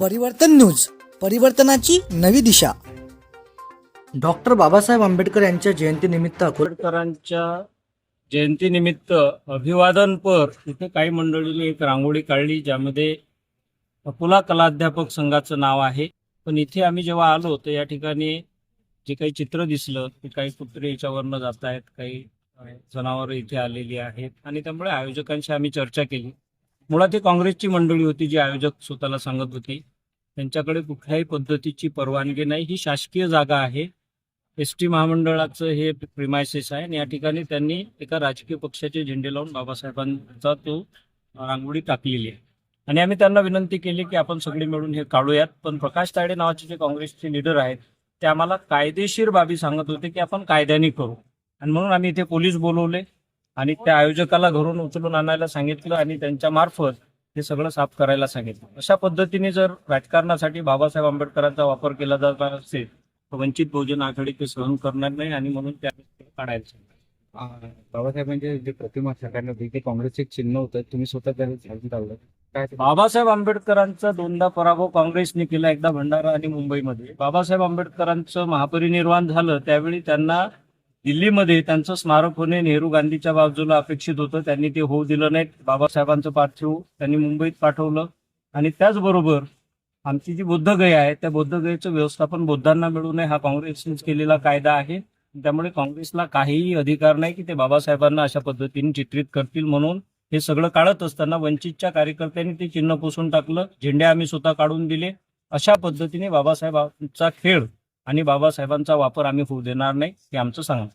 परिवर्तन न्यूज परिवर्तनाची नवी दिशा. डॉक्टर बाबासाहेब आंबेडकर यांच्या जयंतीनिमित्त आंबेडकरांच्या जयंतीनिमित्त अभिवादनपर इथे काही मंडळींनी एक रांगोळी काढली ज्यामध्ये अकोला कला अध्यापक संघाचं नाव आहे. पण इथे आम्ही जेव्हा आलो तर या ठिकाणी जे काही चित्र दिसलं ते काही कुत्रे याच्यावरनं जात आहेत काही जनावरं इथे आलेली आहेत. आणि त्यामुळे आयोजकांशी आम्ही चर्चा केली. मुळात ही काँग्रेसची मंडळी होती जी आयोजक स्वतःला सांगत होती. त्यांच्याकडे कुठल्याही पद्धतीची परवानगी नाही. ही शासकीय जागा आहे. एस टी महामंडळाचं हे प्रिमायसेस आहे. आणि या ठिकाणी त्यांनी एका राजकीय पक्षाचे झेंडे लावून बाबासाहेबांचा तो रांगोळी टाकलेली आहे. आणि आम्ही त्यांना विनंती केली की आपण सगळे मिळून हे काढूयात. पण प्रकाश ताडे नावाचे जे काँग्रेसचे लीडर आहेत ते आम्हाला कायदेशीर बाबी सांगत होते की आपण कायद्याने करू. आणि म्हणून आम्ही इथे पोलीस बोलवले आणि त्या आयोजकाला घरून उचलून आणायला सांगितलं आणि त्यांच्या मार्फत हे सगळं साफ करायला सांगितलं. अशा पद्धतीने जर राजकारणासाठी बाबासाहेब आंबेडकरांचा वापर केला जात असेल तर वंचित बहुजन आघाडी ते सहन करणार नाही आणि म्हणून त्या काढायला सांगितलं. बाबासाहेबांची जी प्रतिमा सरकारने होती ते काँग्रेसचे चिन्ह होतं. तुम्ही स्वतः त्याला झाडून लावलं काय बाबासाहेब आंबेडकरांचा दोनदा पराभव काँग्रेसने केला एकदा भंडारा आणि मुंबईमध्ये. बाबासाहेब आंबेडकरांचं महापरिनिर्वाण झालं त्यावेळी त्यांना दिल्लीमध्ये त्यांचं स्मारक होणे नेहरू गांधीच्या बाजूला अपेक्षित होतं. त्यांनी ते होऊ दिलं नाही. बाबासाहेबांचं पार्थिव त्यांनी मुंबईत पाठवलं. आणि त्याचबरोबर आमची जी बुद्धगया आहे त्या बुद्धगयेचं व्यवस्थापन बुद्धांना मिळू नये हा काँग्रेसने केलेला कायदा आहे. त्यामुळे काँग्रेसला काहीही अधिकार नाही की ते बाबासाहेबांना अशा पद्धतीने चित्रित करतील म्हणून. हे सगळं काढत असताना वंचितच्या कार्यकर्त्यांनी ते चिन्ह पुसून टाकलं. झेंडे आम्ही स्वतः काढून दिले. अशा पद्धतीने बाबासाहेबांचा खेळ आणि बाबासाहेबांचा वापर आम्ही होऊ देणार नाही हे आमचं सांगणं.